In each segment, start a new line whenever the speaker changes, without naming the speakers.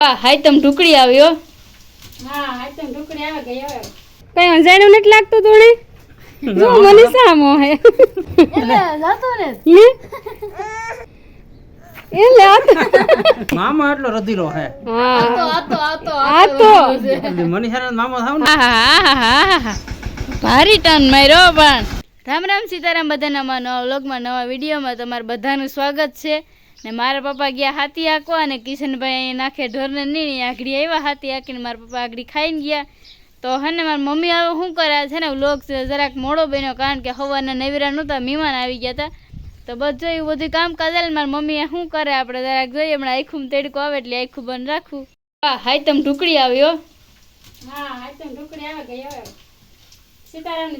હા હાય તમ ઢુકડી આવ્યો
હા હા તો આવે ગઈ હવે.
કઈ અંજાણું નથી લાગતું તોણે જો મને સામો હે
એટલે જતો ને.
લે. એ લે આ
મામા એટલો રધીલો હે.
હા.
આતો આતો
આ તો
મનીષા મામો થાવ ને.
ભારી ટન માર્યો પણ. રામ રામ સીતારામ બધાના નવા વ્લોગમાં નવા વિડીયોમાં તમારું બધાનું સ્વાગત છે. ને મારા પપ્પા ગયા હાથી આકવા અને કિશનભાઈ નાખે ઢોરને નહીં આગળી આવ્યા હાથી આંકીને મારા પપ્પા આગળી ખાઈને ગયા. તો હને મારી મમ્મી હવે શું કરે છે ને, લોક જરાક મોડો બન્યો કારણ કે હવાના નવીરા નહોતા, મહેમાન આવી ગયા હતા. તો બધું એવું બધું કામ કાજલ મારી મમ્મીએ શું કરે? આપણે જરાક જોઈએ, હમણાં આખું તેડકો આવે એટલે આખું બંધ રાખવું હા. હાઈતમ ઢુકડી આવ્યો
હા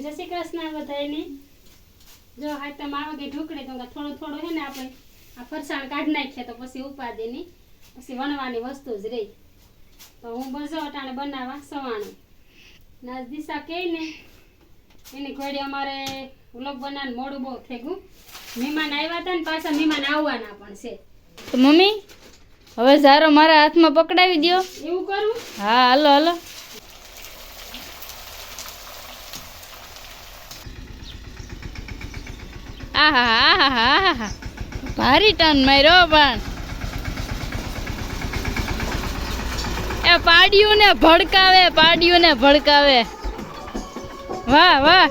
જય શ્રી કૃષ્ણ બધાયને. જો હા તો આવે ઢોકળી, તો થોડું થોડું હે ને આપણે આ ફરસાણ કાઢી નાખીએ તો પછી ઉપાદીની પછી વણવાની વસ્તુ જ રહી. તો હું બસો અટાણે બનાવવા સવાણું નાજ દિશા કહે ને એની ઘોડી અમારે વ્લોગ બનાવવાનું મોડું બહુ થઈ ગયું. મહેમાન આવ્યા હતા ને પાછા મહેમાન આવવાના પણ છે.
તો મમ્મી હવે ઝારો મારા હાથમાં પકડાવી દ્યો.
એવું કરું?
હા હાલો હાલો. આહા આહા આહા ભારી ટન માર્યો પણ. એ પાડ્યું ને ભડકાવે પાડ્યું ને ભડકાવે. વાહ વાહ.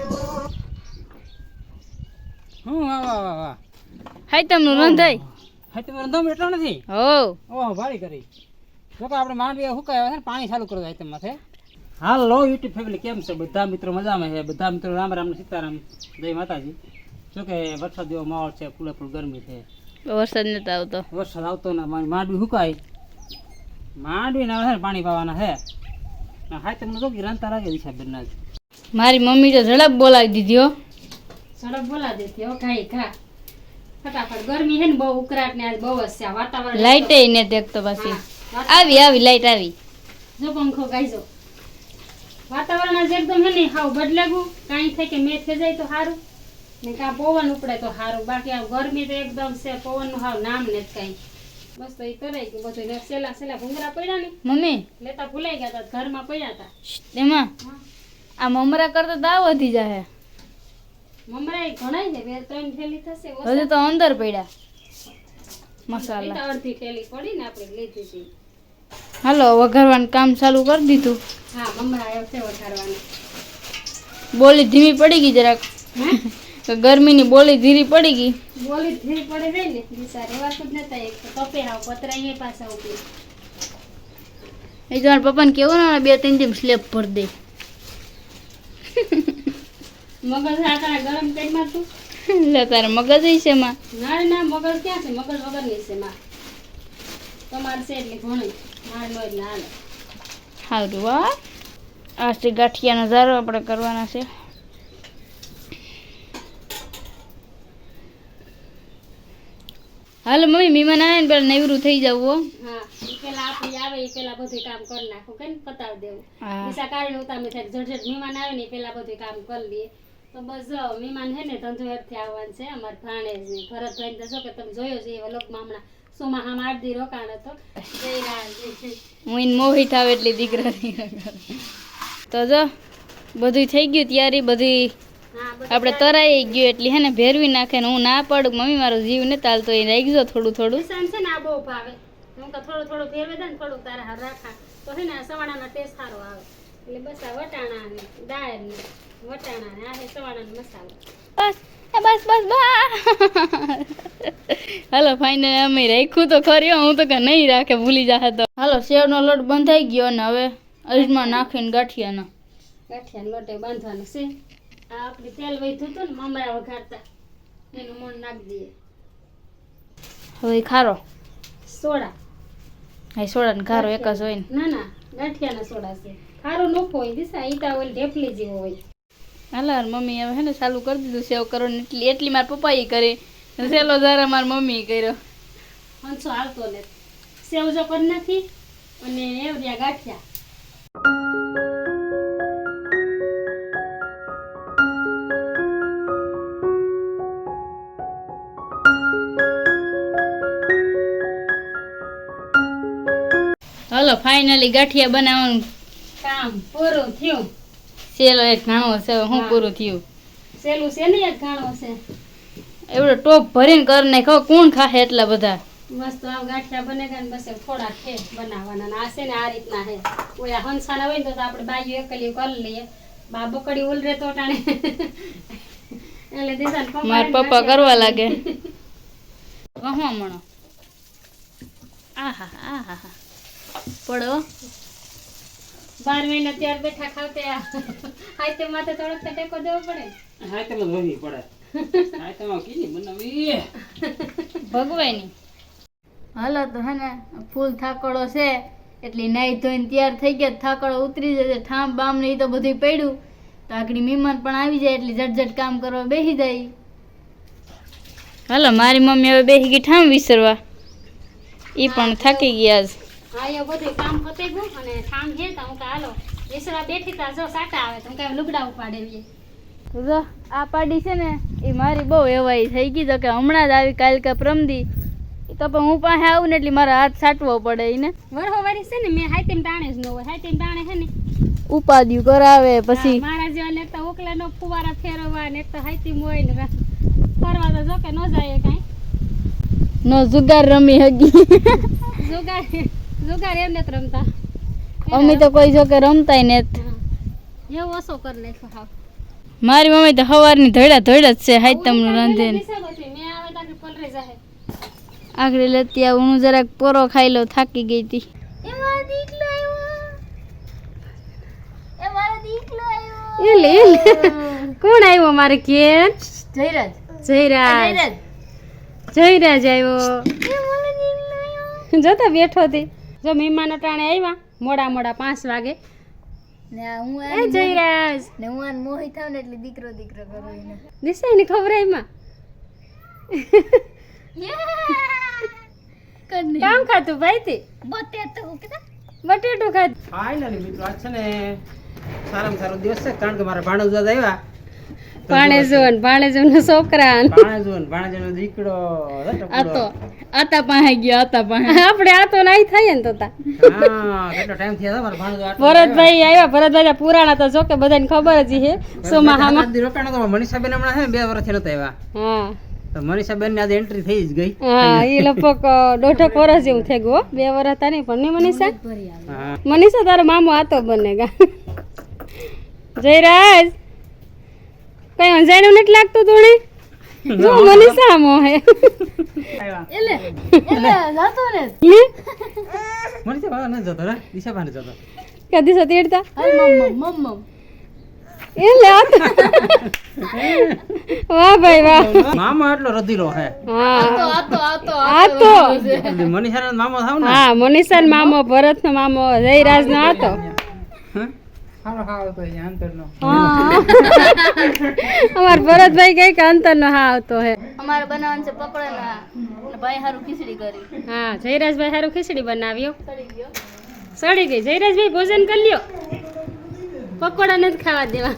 હું વાહ વાહ વાહ વાહ.
હાય તમનું રંધાઈ
હા તમે રંધમ એટલો નથી?
હો.
ઓહ ભારી કરી. જો કે આપણે માંડવી હુકાય છે ને પાણી ચાલુ કરવું જાય માથે હાલ યુટ્યુબ ફેમિલી કેમ છે? બધા મિત્રો મજામાં છે? બધા મિત્રો રામ રામ સીતારામ. જય માતાજી. જો કે વરસાદ જેવો માહોલ છે ફૂલ ગરમી છે.
વરસાદ નથી આવતો.
વરસાદ આવતો ના માંડવી હુકાય. માંડવી ના પાણી પાવાના હે. હા તમને તો કે રાંધતા રાખે દિશા બેન
મારી મમ્મી તો ઝડપ બોલાવી દીધી હો.
ઝડપ બોલાવી દેતી હો ખાઈ ખા. ફટાફટ. ગરમી હે ને બહુ ઉકરાટ ને આજ બહુ જ છે. આ વાતાવરણ
લાઈટે ને દેખતો પાછી. આવી આવી લાઈટ આવી.
જો પંખો ગાઈજો. વાતાવરણ આજ એકદમ હે ને હાવ બદલાગું. કાંઈ થાય કે મેં થઈ જાય તો સારું. ને કાં પવન ઉપડે તો સારું બાકી આ ગરમી તો એકદમ છે પવનનું હાવ નામ ને કાંઈ. બસ તો એ કરાય કે બધું ને સેલા સેલા ભૂંગરા પડ્યા ને.
મમ્મી.
લેતા ભૂલાઈ ગયા હતા ઘરમાં પડ્યા હતા એમાં?
આ મમરા કરતા દાવ વધી જાય
મમરા ઘણાય છે બે ત્રણ થેલી થશે
હજુ તો અંદર પડ્યા. મસાલા.
અડધી થેલી પડી ને આપણે લીધી હતી.
હાલો વઘારવાનું કામ ચાલુ કરી દીધું.
હા મમરા આવ્યો છે વઘારવાનું.
બોલી ધીમી પડી ગઈ જરાક.
હે?
તો ગરમીની બોલી ધીરી પડી ગઈ.
બોલી ધીરી પડે જાય ને. દિશા રેવાતું જ નતા એક તો તપે હાવ પતરા અહીંયા પાછા ઉપી
એ મારા પપ્પાને કેવું ને બે ત્રણ દિવસ સ્લેબ ભર દે.
મગજ આકડા ગરમ પેટમાં તું
લે તારે મગજ છે માં.
ના ના મગજ ક્યાં છે? મગજ વગરની છે માં. તમારે છે એટલે ઘણી મારે નો એટલે હાલે.
સારું આ છે ગાંઠિયાનો ઝારો આપણે કરવાના છે. હાલો મમ્મી મહેમાન આવે ને પેલા નવરું થઈ જવું
હા. પેલા આપણી આવે એ પેલા બધું કામ કરી નાખું કે પતાવી દેવું. દિશા કાઢીને ઉતામે થાય ઝટઝટ મહેમાન આવે ને પેલા બધું કામ કરી લઈએ. તો બસ જો મહેમાન હે ને ધંધો હેરથી આવવાનું છે અમારે ભાણેજ ને ભરતભાઈ તો જો કે તમે જોયો છે એ લોકમાં હમણાં સોમાં હામ આઠ દી રોકાણ હતો.
હું એને મોહિત આવે એટલી દીકરા દીકરા તો જો બધું થઈ ગયું ત્યારે બધું આપણે તરાઈ ગયું એટલે હે ને ભેરવી નાખે ને હું ના પડું મમ્મી મારો જીવ ને તાલતો એ રાખજો થોડું થોડું.
છે ને આ બહુ ભાવે. હું તો થોડું થોડું ભેરવે દે ને થોડું તારા હાર રાખા. તો હે ને સવાણાનો ટેસ્ટ સારો આવે. એટલે બસ આ વટાણા ને દાળ ને વટાણા ને આ હે સવાણાનો મસાલો.
બસ બસ બસ બસ. હાલો ફાઇનલ અમે રાખ્યું તો ખરી હું. તો કે નહીં રાખે ભૂલી જાહે તો. હાલો સેવનો લોટ બંધાઈ ગયો ને હવે અજમા નાખીને ગાંઠિયાનો.
ગાંઠિયાનો લોટે બાંધવાનો છે. આપણે તેલ વહીતું હતું ને મમરા વઘારતા. એનું મોણ નાખી દઈએ.
હવે ખારો?
સોડા.
હા સોડા ને ખારો એક જ હોય ને.
ના ના ગાંઠિયાના સોડા છે. ખારો નોખો હોય દિશા ઈટા ઓલી ઢેફલી જેવો હોય.
હાલા મમ્મી હવે હે ને ચાલુ કરી દીધું સેવ કરો ને એટલી એટલી મારા પપ્પાએ કરી. સેલો જરા મારા મમ્મીએ કર્યો.
હંસો હાલતો ને સેવ જો કરી નાખી અને એવડિયા ગાંઠિયા.
હાલો ફાઇનલી ગાંઠિયા બનાવવાનું
કામ પૂરું થયું.
સેલો એક ઘણો છે હું પૂરું થયું?
સેલું છે ને એક ઘાણો છે
એવડો ટોપ ભરીને કરી નાખો કોણ ખાશે એટલા બધા?
મસ્ત આમ ગાંઠિયા બને ગયા બસ થોડા છે બનાવવાના. આ છે ને આ રીતના છે. ઓલા હંસાના હોય ને તો આપણે બાજુ એકલી કરી લઈએ. બા બકડી ઉલરે તો ટાણે. એટલે પપ્પા
મારા પપ્પા કરવા લાગે. કહો મણો આહા આહા પડો.
બાર મહિના ત્યાર બેઠા ખાવતે હાઈ તે માથે થોડોક તો ટેકો દેવો પડે.
હા તેમાં ધોવી પડે. હા તેમાં કીની બનાવી?
ભગવાયની હાલો તો હે ને ફૂલ થાકડો છે. એટલે નાઈ ધોઈને તૈયાર થઈ ગયા. થાકડો ઉતરી જશે. ઠામ બામ ને એ તો બધું પડ્યું. તો આગળ મહેમાન પણ આવી જાય એટલે ઝટઝટ કામ કરવા બેસી જાય. હાલો મારી મમ્મી હવે બેસી ગઈ ઠામ વિસરવા. એ પણ થાકી ગયા આજ
હા એ બધું કામ પતી ગયું અને કામ છે તો હું હાલો વિસરા બેઠી તા જો સાટા આવે. તો કાંઈ લુગડા ઉપાડે
જો આ પાડી છે ને એ મારી બહુ એવાઈ થઈ ગઈ તો કે હમણાં જ આવી કાલ કે પ્રમદી. તો પણ હું પાસે આવું ને એટલે મારા હાથ સાટવો પડે એને
વરહો વાળી છે ને મેં હાઈતીમ ટાણે જ ન હોય. હાઈતીમ ટાણે છે ને.
ઉપાદ્યું કરાવે પછી.
મારા જેવા ને તો ઓકલા નો ફુવારા ફેરવવા ને તો હાઈતીમ હોય ને ફરવા તો જો કે ન જાય કાંઈ.
નો જુગાર રમી હગી.
જુગાર. જુગાર એમને જ રમતા.
અમે તો કોઈ જો કે રમતાય ને
હા. એવું ઓછો કરી નાખ્યો હાવ.
મારી મમ્મી તો સવારની ધોડા ધોડા જ છે હાઈ તમને રાંધે. આગળ લેતી આવું હું જરાક પોરો ખાઈ લઉં થાકી ગઈ હતી
એલે એલે. કોણ આવ્યો મારે ઘેર?
જયરાજ.
જયરાજ. જયરાજ. આવ્યો. જોતા બેઠો હતી જો મહેમાન અટાણે આવ્યા મોડા મોડા પાંચ વાગે.
ને આ હું
એ જયરાજ.
ને હું આને મોહી થાવ ને એટલે દીકરો દીકરો કરું એને.
દિશાઈ ની ખબર એમાં? કામ ખાતું ભાઈ થી બટેટું ખાતું
ફાઇનલી મિત્રો આજ છે ને સારામાં સારો દિવસ છે કારણ કે મારા ભાણેજ આવ્યા.
ભાણેજો ને ભાણેજો નો છોકરા ને.
ભાણેજો ને દીકરો હતો
આ તો
ટપુડો.
આતા પાસે ગયો આતા પાસે
આપણે આ તો નાઈ થાય ને તો
હા કેટલો ટાઈમ થયો મારા ભાણેજો
ભરતભાઈ આવ્યા ભરતભાઈ પુરાણા તો જો કે બધાને ખબર જ છે. સોમાહામાં
ભરતભાઈ રોકાણો તો મનીષાબેન હમણાં છે બે વર્ષ નતા આવ્યા
હા.
તો મનીષાબેન આજે એન્ટ્રી થઈ જ ગઈ.
હા એ લગભગ દોઢક વર્ષ જેવું થઈ ગયું બે વર્ષ હતા નહીં પણ નહીં મનીષા? મનીષા તારો મામો આતો બનેગા જયરાજ! કઈ અંજાણું નથી લાગતું થોડી જો મનીષા આમો હે.
એટલે એટલે જાતો ને.
લે,
મનીષા ભાઈ ન જતો રે. દિશા ભાઈ જતો.
કદી સતી એડતા
હાય મમ મમ્મ
એટલે આ વાહ ભાઈ વાહ.
મામા એટલો રદીલો હે.
હા.
આતો આતો
આ તો
એટલે મનીષાનો મામો થાવ ને?
હા મનીષા મામો ભરત નો મામો જયરાજ નો હતો
હા? સારો ખાવો તો અહીંયા અંતરનો
અમાર ભરતભાઈ કઈ કે અંતર નો હા આવતો હે.
અમારે બનાવવાનું છે પકોડા ને ભાઈ હારું ખીચડી કરી.
હા જયરાજભાઈ હારું ખીચડી બનાવ્યો.
સડી ગયો.
સડી ગઈ. જયરાજભાઈ ભોજન કરી લ્યો. પકોડા નથી ખાવા દેવા.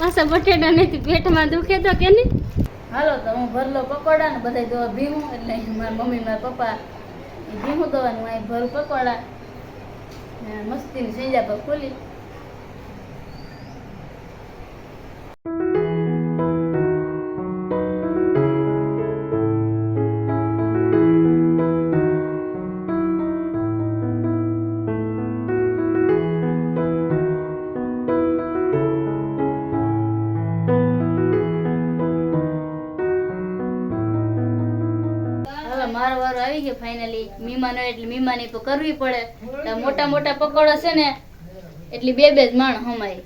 પાછા બટેટા નથી પેટમાં દુખે તો કે નહીં?
હાલો તો હું ભરલો પકોડા ને બધા દોવા ભીમું એટલે મારા મમ્મી મારા પપ્પા ભીમું દવાનું. અહીં ભરું પકોડા. મસ્તી મસ્તીની સેંજા પર ખોલી. ગયો ફાઇનલી મીમાનો હોય એટલે મીમાની તો કરવી પડે. મોટા મોટા પકોડા છે ને એટલી બે બે જ માણ હમાય.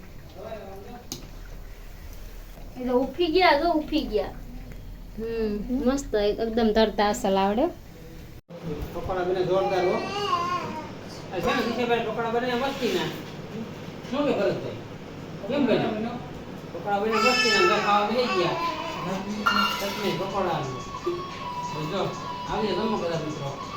એટલે ઉફી ગયા જો ઉફી ગયા.
હમ મસ્ત એકદમ તરતા અસલ આવડે.
પકોડા બને જોરદાર હો. આ છે ને દિશાભાઈ પકોડા બને મસ્તી ના. શું કે ભરતભાઈ કેમ બને પકોડા બને મસ્તી ના ઘર ખાવા બેસી ગયા. પકોડા. જો. આવી જમો બધા મિત્રો